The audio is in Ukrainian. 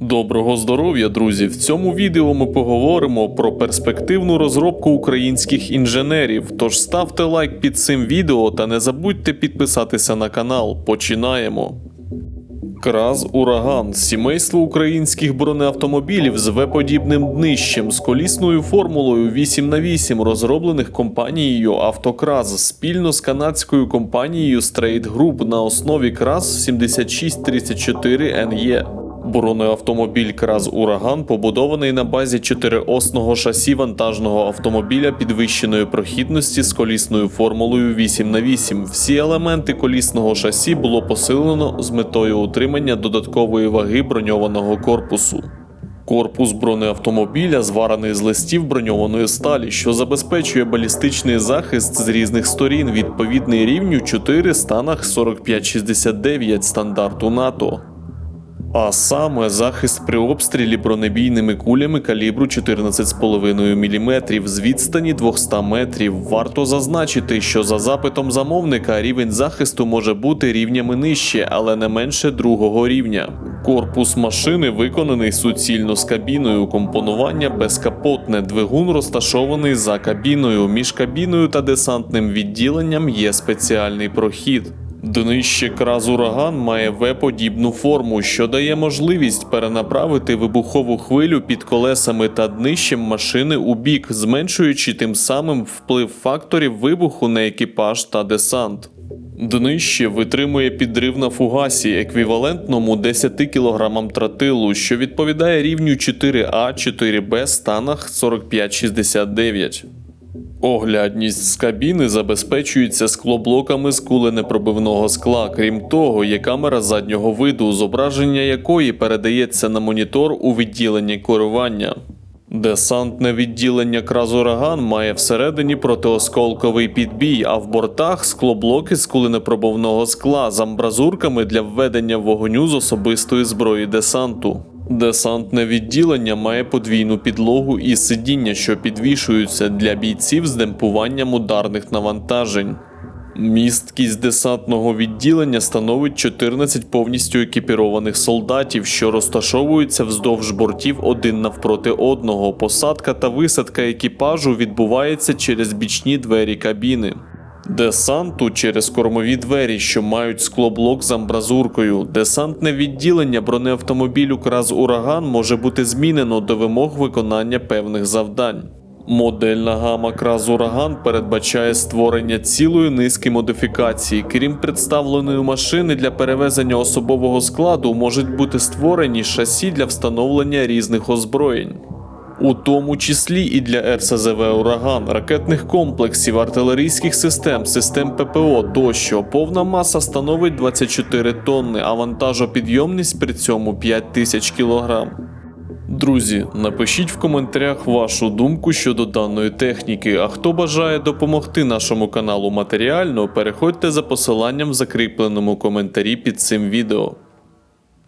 Доброго здоров'я, друзі! В цьому відео ми поговоримо про перспективну розробку українських інженерів. Тож ставте лайк під цим відео та не забудьте підписатися на канал. Починаємо. Краз Ураган сімейство українських бронеавтомобілів з В-подібним днищем з колісною формулою 8х8, розроблених компанією Автокраз спільно з канадською компанією Straight Group на основі Краз 7634 NE. Бронеавтомобіль Краз Ураган побудований на базі чотириосного шасі вантажного автомобіля підвищеної прохідності з колісною формулою 8х8. Всі елементи колісного шасі було посилено з метою утримання додаткової ваги броньованого корпусу. Корпус бронеавтомобіля зварений з листів броньованої сталі, що забезпечує балістичний захист з різних сторін, відповідний рівню 4 станах 4569 стандарту НАТО. А саме захист при обстрілі бронебійними кулями калібру 14,5 мм з відстані 200 метрів. Варто зазначити, що за запитом замовника рівень захисту може бути рівнями нижче, але не менше другого рівня. Корпус машини виконаний суцільно з кабіною, компонування безкапотне, двигун розташований за кабіною. Між кабіною та десантним відділенням є спеціальний прохід. Днище краз ураган має В-подібну форму, що дає можливість перенаправити вибухову хвилю під колесами та днищем машини у бік, зменшуючи тим самим вплив факторів вибуху на екіпаж та десант. Днище витримує підрив на фугасі, еквівалентному 10 кг тротилу, що відповідає рівню 4А 4Б станах 4569. Оглядність з кабіни забезпечується склоблоками з куленепробивного скла. Крім того, є камера заднього виду, зображення якої передається на монітор у відділенні керування. Десантне відділення Кразураган має всередині протиосколковий підбій, а в бортах склоблоки з куленепробивного скла з амбразурками для введення вогню з особистої зброї десанту. Десантне відділення має подвійну підлогу і сидіння, що підвішуються для бійців з демпуванням ударних навантажень. Місткість десантного відділення становить 14 повністю екіпірованих солдатів, що розташовуються вздовж бортів один навпроти одного. Посадка та висадка екіпажу відбувається через бічні двері кабіни. Десанту через кормові двері, що мають склоблок з амбразуркою. Десантне відділення бронеавтомобілю Краз Ураган може бути змінено до вимог виконання певних завдань. Модельна гама Краз Ураган передбачає створення цілої низки модифікацій. Крім представленої машини для перевезення особового складу, можуть бути створені шасі для встановлення різних озброєнь. У тому числі і для РСЗВ Ураган, ракетних комплексів, артилерійських систем, систем ППО тощо. Повна маса становить 24 тонни, а вантажопідйомність при цьому 5000 кг. Друзі, напишіть в коментарях вашу думку щодо даної техніки. А хто бажає допомогти нашому каналу матеріально, переходьте за посиланням в закріпленому коментарі під цим відео.